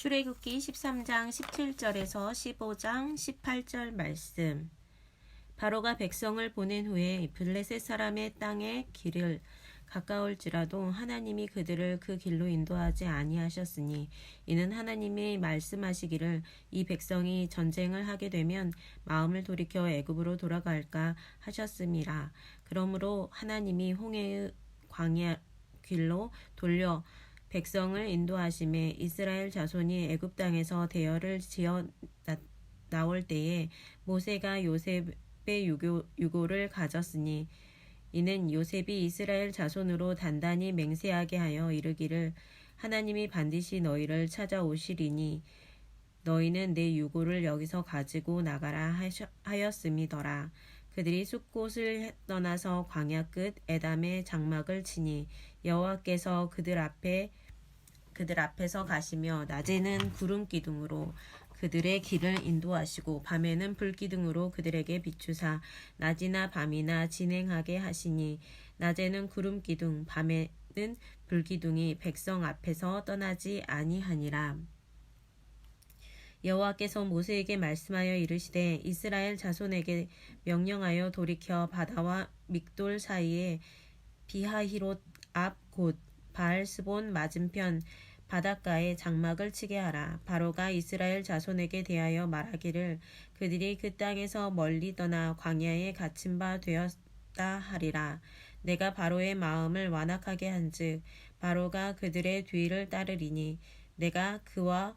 출애굽기 13장 17절에서 15장 18절 말씀. 바로가 백성을 보낸 후에 블레셋 사람의 땅에 길을 가까울지라도 하나님이 그들을 그 길로 인도하지 아니하셨으니 이는 하나님이 말씀하시기를 이 백성이 전쟁을 하게 되면 마음을 돌이켜 애굽으로 돌아갈까 하셨음이라 그러므로 하나님이 홍해의 광야 길로 돌려 백성을 인도하심에 이스라엘 자손이 애굽 땅에서 대열을 지어 나, 나올 때에 모세가 요셉의 유교, 유고를 가졌으니 이는 요셉이 이스라엘 자손으로 단단히 맹세하게 하여 이르기를 하나님이 반드시 너희를 찾아오시리니 너희는 내 유고를 여기서 가지고 나가라 하였음이더라. 그들이 숲곳을 떠나서 광야 끝 에담의 장막을 치니 여호와께서 그들 앞에 그들 앞에서 가시며 낮에는 구름 기둥으로 그들의 길을 인도하시고 밤에는 불 기둥으로 그들에게 비추사 낮이나 밤이나 진행하게 하시니 낮에는 구름 기둥 밤에는 불 기둥이 백성 앞에서 떠나지 아니하니라. 여호와께서 모세에게 말씀하여 이르시되 이스라엘 자손에게 명령하여 돌이켜 바다와 믹돌 사이에 비하히롯 앞곧 바알스본 맞은편 바닷가에 장막을 치게 하라. 바로가 이스라엘 자손에게 대하여 말하기를 그들이 그 땅에서 멀리 떠나 광야에 갇힌 바 되었다 하리라. 내가 바로의 마음을 완악하게 한즉 바로가 그들의 뒤를 따르리니 내가 그와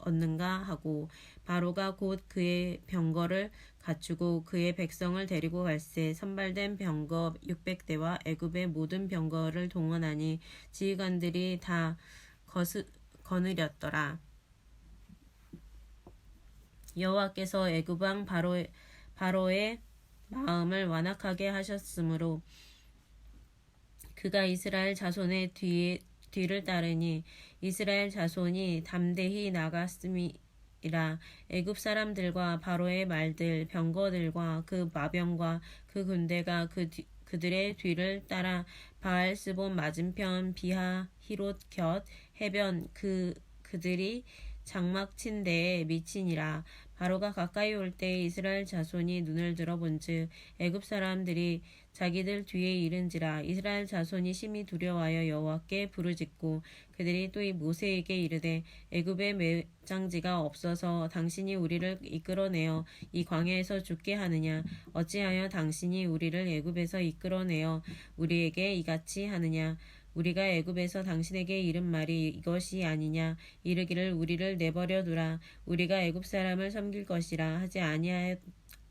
얻는가 하고 바로가 곧 그의 병거를 갖추고 그의 백성을 데리고 갈새 선발된 병거 600대와 애굽의 모든 병거를 동원하니 지휘관들이 다 거스, 거느렸더라. 여호와께서 애굽 왕 바로의, 바로의 마음을 완악하게 하셨으므로 그가 이스라엘 자손의 뒤에 뒤를 따르니 이스라엘 자손이 담대히 나갔음이라 애굽 사람들과 바로의 말들 병거들과 그 마병과 그 군대가 그 뒤, 그들의 뒤를 따라 바알스본 맞은편 비하 히롯 곁 해변 그 그들이 장막 친 데에 미치니라. 바로가 가까이 올 때 이스라엘 자손이 눈을 들어본즉 애굽 사람들이 자기들 뒤에 이른지라 이스라엘 자손이 심히 두려워하여 여호와께 부르짖고 그들이 또 이 모세에게 이르되 애굽에 매장지가 없어서 당신이 우리를 이끌어내어 이 광야에서 죽게 하느냐? 어찌하여 당신이 우리를 애굽에서 이끌어내어 우리에게 이같이 하느냐? 우리가 애굽에서 당신에게 이른 말이 이것이 아니냐? 이르기를 우리를 내버려 두라. 우리가 애굽 사람을 섬길 것이라 하지 아니하였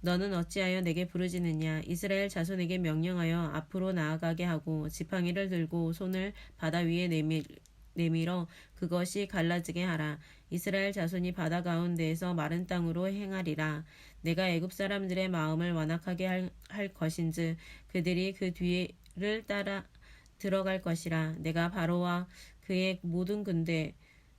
너는 어찌하여 내게 부르짖느냐? 이스라엘 자손에게 명령하여 앞으로 나아가게 하고 지팡이를 들고 손을 바다 위에 내밀, 내밀어 그것이 갈라지게 하라. 이스라엘 자손이 바다 가운데에서 마른 땅으로 행하리라. 내가 애굽 사람들의 마음을 완악하게 할, 할 것인즉 그들이 그 뒤를 따라 들어갈 것이라. 내가 바로와 그의 모든 군대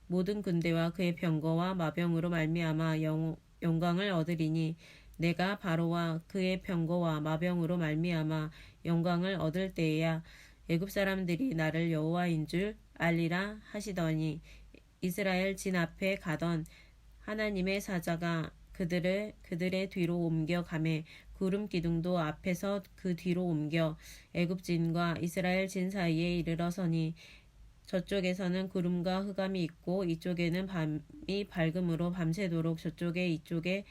모든 군대와 그의 병거와 마병으로 말미암아 영, 영광을 얻으리니 내가 바로와 그의 병거와 마병으로 말미암아 영광을 얻을 때에야 애굽 사람들이 나를 여호와인 줄 알리라 하시더니 이스라엘 진 앞에 가던 하나님의 사자가 그들을 그들의 뒤로 옮겨 가매 구름 기둥도 앞에서 그 뒤로 옮겨 애굽진과 이스라엘 진 사이에 이르러서니 저쪽에서는 구름과 흑암이 있고 이쪽에는 밤이 밝음으로 밤새도록 저쪽에 이쪽에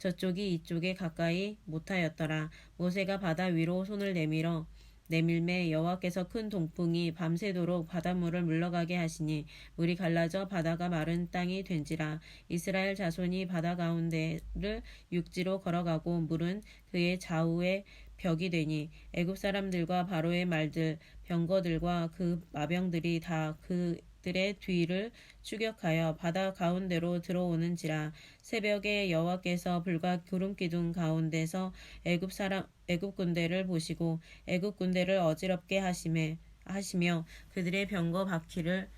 저쪽이 이쪽에 가까이 못하였더라. 모세가 바다 위로 손을 내밀어 내밀매 여호와께서 큰 동풍이 밤새도록 바닷물을 물러가게 하시니 물이 갈라져 바다가 마른 땅이 된지라 이스라엘 자손이 바다 가운데를 육지로 걸어가고 물은 그의 좌우에 벽이 되니 애굽 사람들과 바로의 말들 병거들과 그 마병들이 다 그 들의 뒤를 추격하여 바다 가운데로 들어오는지라 새벽에 여호와께서 불과 구름 기둥 가운데서 애굽 사람 애굽 군대를 보시고 애굽 군대를 어지럽게 하심에 하시며 그들의 병거 바퀴를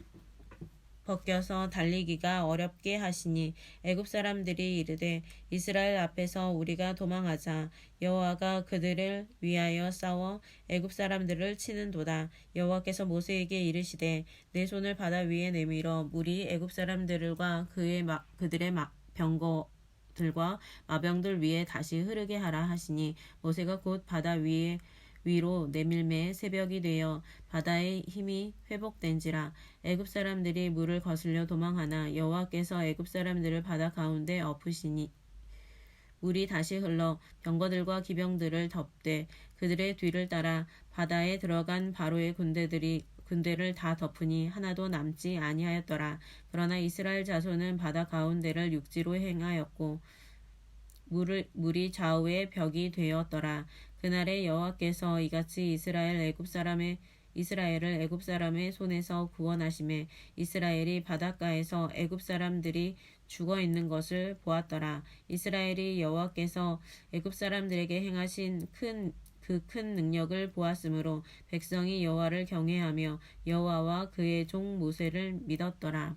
벗겨서 달리기가 어렵게 하시니 애굽 사람들이 이르되 이스라엘 앞에서 우리가 도망하자. 여호와가 그들을 위하여 싸워 애굽 사람들을 치는도다. 여호와께서 모세에게 이르시되 내 손을 바다 위에 내밀어 물이 애굽 사람들과 그의 마, 그들의 마, 병거 들과 마병들 위에 다시 흐르게 하라 하시니 모세가 곧 바다 위에 위로 내밀매 새벽이 되어 바다의 힘이 회복된지라 애굽 사람들이 물을 거슬려 도망하나 여호와께서 애굽 사람들을 바다 가운데 엎으시니 물이 다시 흘러 병거들과 기병들을 덮되 그들의 뒤를 따라 바다에 들어간 바로의 군대들이 군대를 다 덮으니 하나도 남지 아니하였더라. 그러나 이스라엘 자손은 바다 가운데를 육지로 행하였고 물을, 물이 좌우의 벽이 되었더라. 그날에 여호와께서 이같이 이스라엘 애굽 사람의 이스라엘을 애굽 사람의 손에서 구원하심에 이스라엘이 바닷가에서 애굽 사람들이 죽어 있는 것을 보았더라. 이스라엘이 여호와께서 애굽 사람들에게 행하신 큰 그큰 능력을 보았으므로 백성이 여호와를 경외하며 여호와와 그의 종 모세를 믿었더라.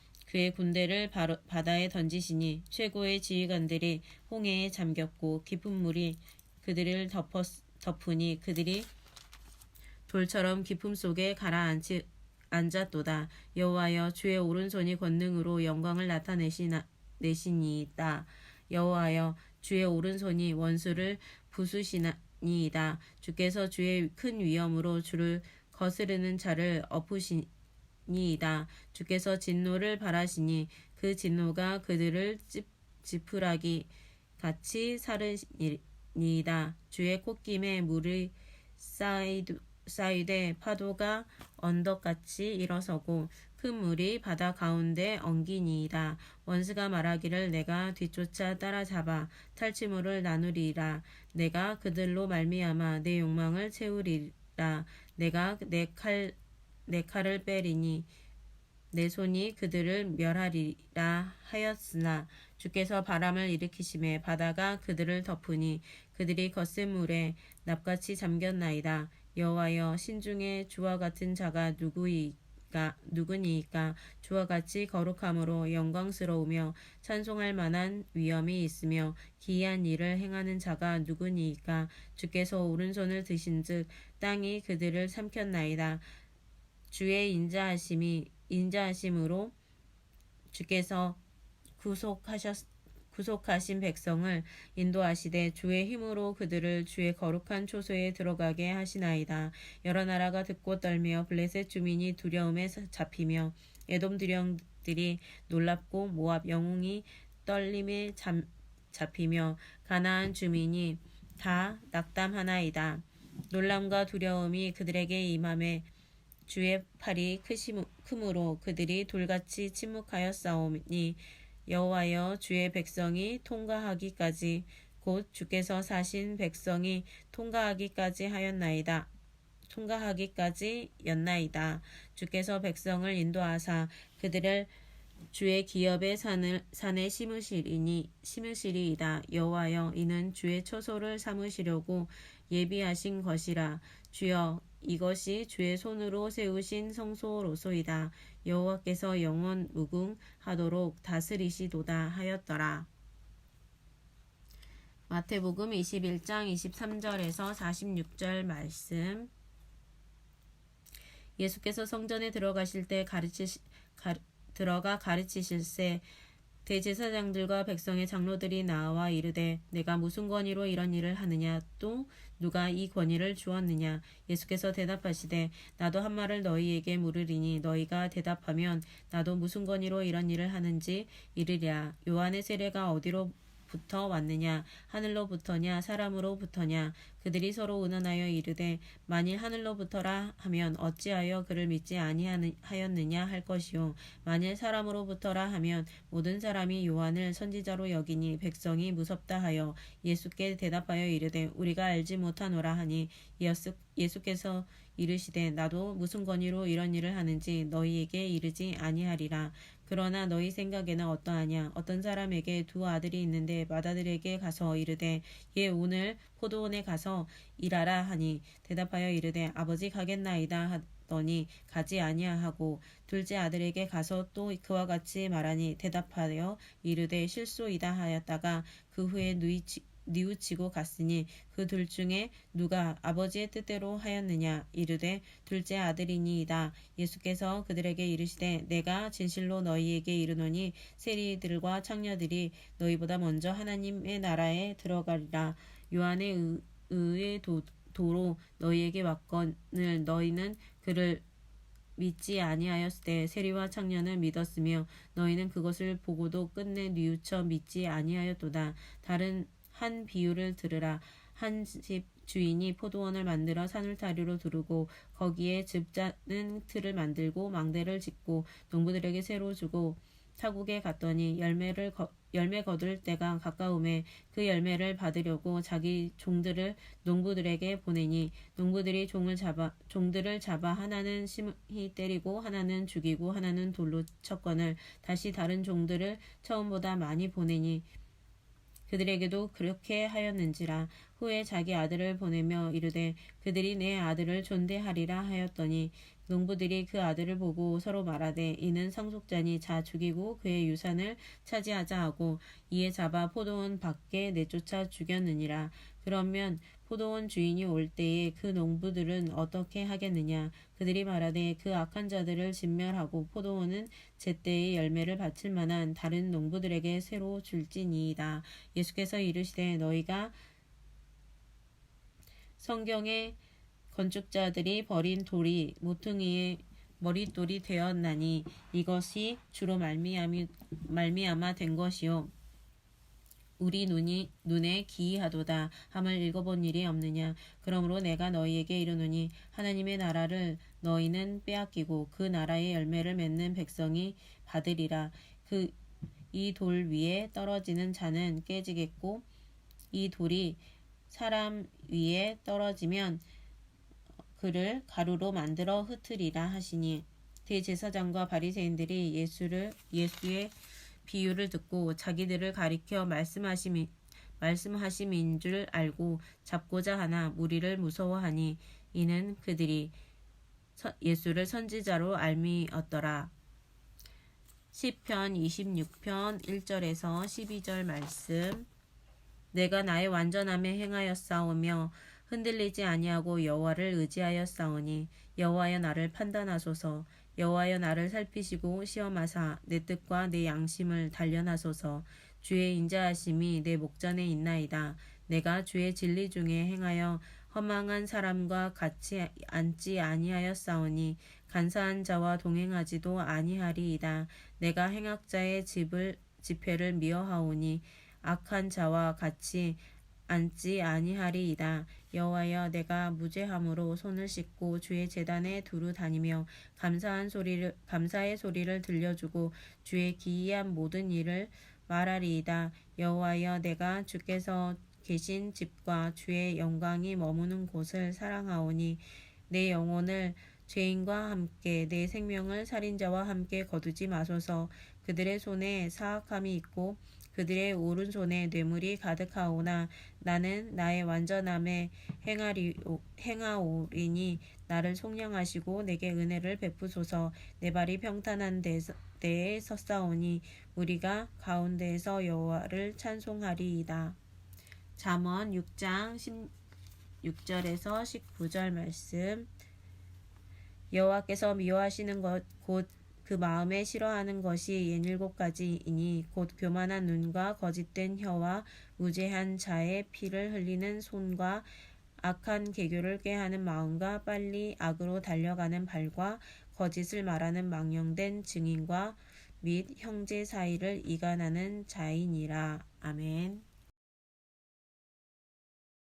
그의 군대를 바로, 바다에 던지시니 최고의 지휘관들이 홍해에 잠겼고 깊은 물이 그들을 덮었, 덮으니 그들이 돌처럼 깊음 속에 가라앉지 앉았도다. 여호와여 주의 오른손이 권능으로 영광을 나타내시나 내시니이다. 여호와여 주의 오른손이 원수를 부수시니이다. 주께서 주의 큰 위엄으로 주를 거스르는 자를 엎으시 니 이다. 주께서 진노를 바라시니 그 진노가 그들을 찌, 지푸라기 같이 사르니이다. 주의 콧김에 물이 쌓이드, 쌓이되 파도가 언덕같이 일어서고 큰 물이 바다 가운데 엉기니이다. 원수가 말하기를 내가 뒤쫓아 따라잡아 탈취물을 나누리라. 내가 그들로 말미암아 내 욕망을 채우리라. 내가 내 칼 내 칼을 빼리니 내 손이 그들을 멸하리라 하였으나 주께서 바람을 일으키심에 바다가 그들을 덮으니 그들이 거센 물에 납같이 잠겼나이다. 여호와여 신중에 주와 같은 자가 누구이까 누구니이까 주와 같이 거룩함으로 영광스러우며 찬송할 만한 위엄이 있으며 기이한 일을 행하는 자가 누구니이까 주께서 오른손을 드신즉 땅이 그들을 삼켰나이다. 주의 인자하심이 인자하심으로 주께서 구속하셨 구속하신 백성을 인도하시되 주의 힘으로 그들을 주의 거룩한 초소에 들어가게 하시나이다. 여러 나라가 듣고 떨며 블레셋 주민이 두려움에 잡히며 에돔 두령들이 놀랍고 모압 영웅이 떨림에 잠, 잡히며 가나안 주민이 다 낙담하나이다. 놀람과 두려움이 그들에게 임함에 주의 팔이 크심으로 그들이 돌같이 침묵하여 싸우니 여호와여 주의 백성이 통과하기까지 곧 주께서 사신 백성이 통과하기까지 하였나이다. 통과하기까지 였나이다. 주께서 백성을 인도하사 그들을 주의 기업의 산을, 산에 심으시리니 심으시리이다. 여호와여 이는 주의 처소를 삼으시려고 예비하신 것이라. 주여 이것이 주의 손으로 세우신 성소로소이다. 여호와께서 영원 무궁하도록 다스리시도다 하였더라. 마태복음 21장 23절에서 46절 말씀. 예수께서 성전에 들어가실 때 가르치 가, 들어가 가르치실세 대제사장들과 백성의 장로들이 나와 이르되 내가 무슨 권위로 이런 일을 하느냐? 또 누가 이 권위를 주었느냐? 예수께서 대답하시되 나도 한 말을 너희에게 물으리니 너희가 대답하면 나도 무슨 권위로 이런 일을 하는지 이르랴. 요한의 세례가 어디로 부터 왔느냐 하늘로부터냐 사람으로부터냐 그들이 서로 의논하여 이르되 만일 하늘로부터라 하면 어찌하여 그를 믿지 아니하였느냐 할 것이요. 만일 사람으로부터라 하면 모든 사람이 요한을 선지자로 여기니 백성이 무섭다 하여 예수께 대답하여 이르되 우리가 알지 못하노라 하니 예수께서 이르시되 나도 무슨 권위로 이런 일을 하는지 너희에게 이르지 아니하리라 그러나 너희 생각에는 어떠하냐? 어떤 사람에게 두 아들이 있는데 맏아들에게 가서 이르되 얘 오늘 포도원에 가서 일하라 하니 대답하여 이르되 아버지 가겠나이다 하더니 가지 아니하고 둘째 아들에게 가서 또 그와 같이 말하니 대답하여 이르되 실소이다 하였다가 그 후에 누이 뉘우치고 갔으니 그 둘 중에 누가 아버지의 뜻대로 하였느냐? 이르되 둘째 아들이니이다. 예수께서 그들에게 이르시되 내가 진실로 너희에게 이르노니 세리들과 창녀들이 너희보다 먼저 하나님의 나라에 들어가리라. 요한의 의, 의의 도, 도로 너희에게 왔건을 너희는 그를 믿지 아니하였을 때 세리와 창녀는 믿었으며 너희는 그것을 보고도 끝내 뉘우쳐 믿지 아니하였도다. 다른 한 비유를 들으라. 한 집 주인이 포도원을 만들어 산울타리로 두르고 거기에 즙자는 틀을 만들고 망대를 짓고 농부들에게 새로 주고 타국에 갔더니 열매를 거, 열매 거둘 때가 가까움에 그 열매를 받으려고 자기 종들을 농부들에게 보내니 농부들이 종을 잡아 종들을 잡아 하나는 심히 때리고 하나는 죽이고 하나는 돌로 쳤거늘 다시 다른 종들을 처음보다 많이 보내니 그들에게도 그렇게 하였는지라 후에 자기 아들을 보내며 이르되 그들이 내 아들을 존대하리라 하였더니 농부들이 그 아들을 보고 서로 말하되 이는 상속자니 자 죽이고 그의 유산을 차지하자 하고 이에 잡아 포도원 밖에 내쫓아 죽였느니라. 그러면 포도원 주인이 올 때에 그 농부들은 어떻게 하겠느냐. 그들이 말하되 그 악한 자들을 진멸하고 포도원은 제때의 열매를 바칠 만한 다른 농부들에게 새로 줄지니이다. 예수께서 이르시되 너희가 성경의 건축자들이 버린 돌이 모퉁이의 머릿돌이 되었나니 이것이 주로 말미암아 된 것이요 우리 눈이 눈에 기이하도다. 함을 읽어본 일이 없느냐? 그러므로 내가 너희에게 이르노니 하나님의 나라를 너희는 빼앗기고 그 나라의 열매를 맺는 백성이 받으리라. 그 이 돌 위에 떨어지는 자는 깨지겠고 이 돌이 사람 위에 떨어지면 그를 가루로 만들어 흩으리라 하시니. 대제사장과 바리새인들이 예수를 예수의 비유를 듣고 자기들을 가리켜 말씀하심이 말씀하심인 줄 알고 잡고자 하나 무리를 무서워하니 이는 그들이 예수를 선지자로 알미었더라. 시편 26편 1절에서 12절 말씀 내가 나의 완전함에 행하였사오며 흔들리지 아니하고 여호와를 의지하였사오니 여호와여 나를 판단하소서 여호와여 나를 살피시고 시험하사 내 뜻과 내 양심을 단련하소서. 주의 인자하심이 내 목전에 있나이다. 내가 주의 진리 중에 행하여 허망한 사람과 같이 앉지 아니하였사오니 간사한 자와 동행하지도 아니하리이다. 내가 행악자의 집을 집회를 미워하오니 악한 자와 같이 앉지 아니하리이다. 여호와여 내가 무죄함으로 손을 씻고 주의 재단에 두루 다니며 감사한 소리를 감사의 소리를 들려주고 주의 기이한 모든 일을 말하리이다. 여호와여 내가 주께서 계신 집과 주의 영광이 머무는 곳을 사랑하오니 내 영혼을 죄인과 함께 내 생명을 살인자와 함께 거두지 마소서 그들의 손에 사악함이 있고 그들의 오른손에 뇌물이 가득하오나 나는 나의 완전함에 행하리, 행하오리니 나를 속량하시고 내게 은혜를 베푸소서 내 발이 평탄한 데에 섰사오니 우리가 가운데에서 여호와를 찬송하리이다. 잠언 6장 16절에서 19절 말씀 여호와께서 미워하시는 것 곧 그 마음에 싫어하는 것이 예닐곱 가지이니 곧 교만한 눈과 거짓된 혀와 무죄한 자의 피를 흘리는 손과 악한 계교를 꾀하는 마음과 빨리 악으로 달려가는 발과 거짓을 말하는 망령된 증인과 및 형제 사이를 이간하는 자이니라. 아멘.